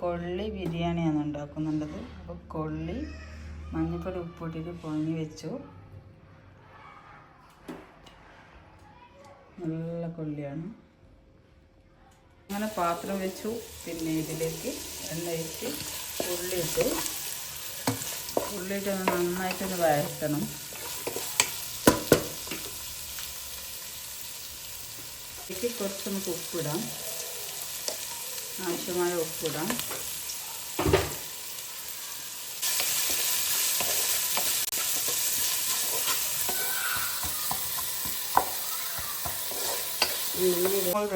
കൊള്ളി ബിരിയാണിയാണ് ഉണ്ടാക്കുന്നുണ്ടത്. അപ്പോൾ കൊള്ളി മഞ്ഞപ്പൊടി ഉപ്പിട്ടിട്ട് പൊങ്ങി വെച്ചു. നല്ല കൊള്ളിയാണ്. അങ്ങനെ പാത്രം വെച്ചു. പിന്നെ ഇതിലേക്ക് എണ്ണയിട്ട് ഉള്ളി ഇട്ടു ഉള്ളി ഇട്ടൊന്ന് നന്നായിട്ടൊന്ന് വഴറ്റണം ഇതിലേക്ക് കുറച്ചൊന്ന് ഉപ്പിടാം. ആവശ്യമായ ഉപ്പിടാം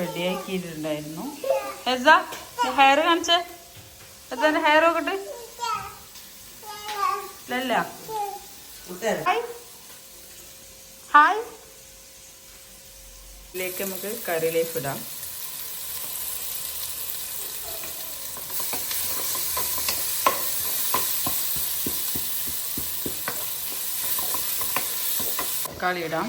റെഡിയാക്കിയിട്ടുണ്ടായിരുന്നു. എസാ ഹെയർ കാണിച്ചേ. എത്ര ഹെയർ നോക്കട്ടെ. ഇല്ലല്ല ഹായ് ഹായ് ഇതിലേക്ക് നമുക്ക് കറി ലീഫ് ഇടാം. തക്കാളി ഇടാം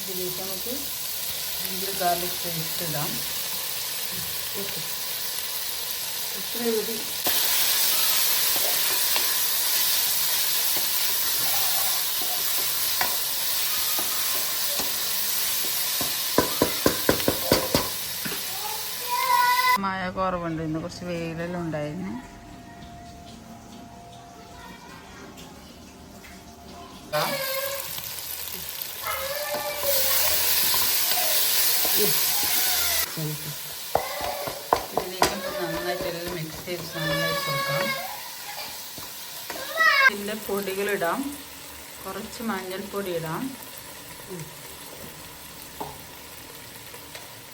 ഇതിലേക്ക് നമുക്ക് ജിഞ്ചർ ഗാർലിക് പേസ്റ്റ് ഇടാം. ഇത്രയും മതി മഴ കുറവുണ്ട്. ഇന്ന് കുറച്ച് വെയിലെല്ലാം ഉണ്ടായിരുന്നു. ഇതിലേക്ക് നന്നായിട്ട് എല്ലാം മിക്സ് ചെയ്ത് നന്നായിട്ട് കൊടുക്കാം ഇതിന്റെ പൊടികളിടാം. കുറച്ച് മഞ്ഞൾപ്പൊടി ഇടാം.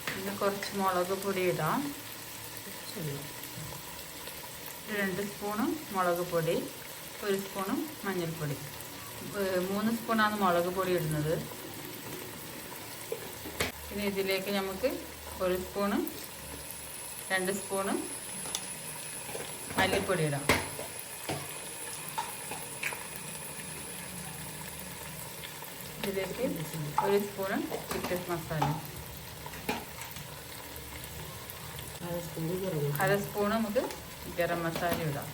പിന്നെ കുറച്ച് മുളക് പൊടി ഇടാം. രണ്ട് സ്പൂണും മുളക് പൊടി ഒരു സ്പൂണും മഞ്ഞൾപ്പൊടി. മൂന്ന് സ്പൂണാണ് മുളക് പൊടി ഇടുന്നത്. പിന്നെ ഇതിലേക്ക് നമുക്ക് ഒരു സ്പൂണ് രണ്ട് സ്പൂണ് മല്ലിപ്പൊടി ഇടാം. ഇതിലേക്ക് ഒരു സ്പൂണ് ചിക്കൻ മസാല. അര സ്പൂൺ നമുക്ക് ഗരം മസാല ഇടാം.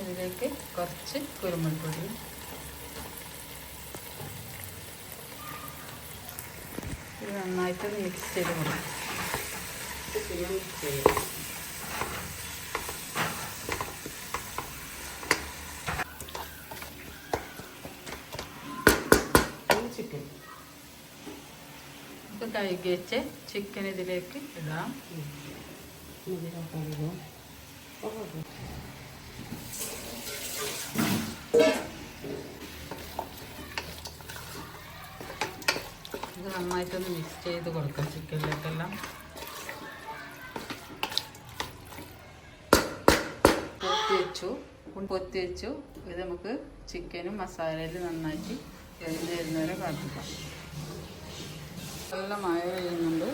ഇതിലേക്ക് കുറച്ച് കുരുമുളക് പൊടി. ഇത് നന്നായിട്ട് മിക്സ് ചെയ്ത് കൊടുക്കും. ചിക്കൻ ഇത് കഴുകി വെച്ച് ചിക്കൻ ഇതിലേക്ക് ഇടാം. ഇത് നന്നായിട്ടൊന്ന് മിക്സ് ചെയ്ത് കൊടുക്കാം ചിക്കനിലേക്കെല്ലാം പൊത്തി വെച്ചു പൊത്തി വെച്ചു ഇത് നമുക്ക് ചിക്കനും മസാലയിൽ നന്നായിട്ട് വരുന്നവരെ കാത്തിക്കാം നല്ല മഴ പെയ്യുന്നുണ്ട്.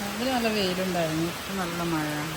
നല്ല നല്ല വെയിലുണ്ടായിരുന്നു. ഇപ്പം നല്ല മഴയാണ്.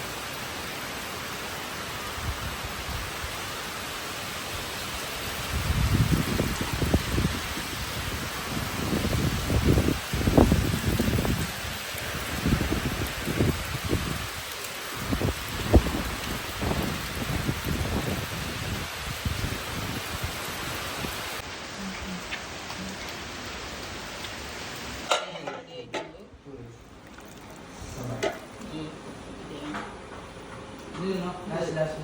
dessa.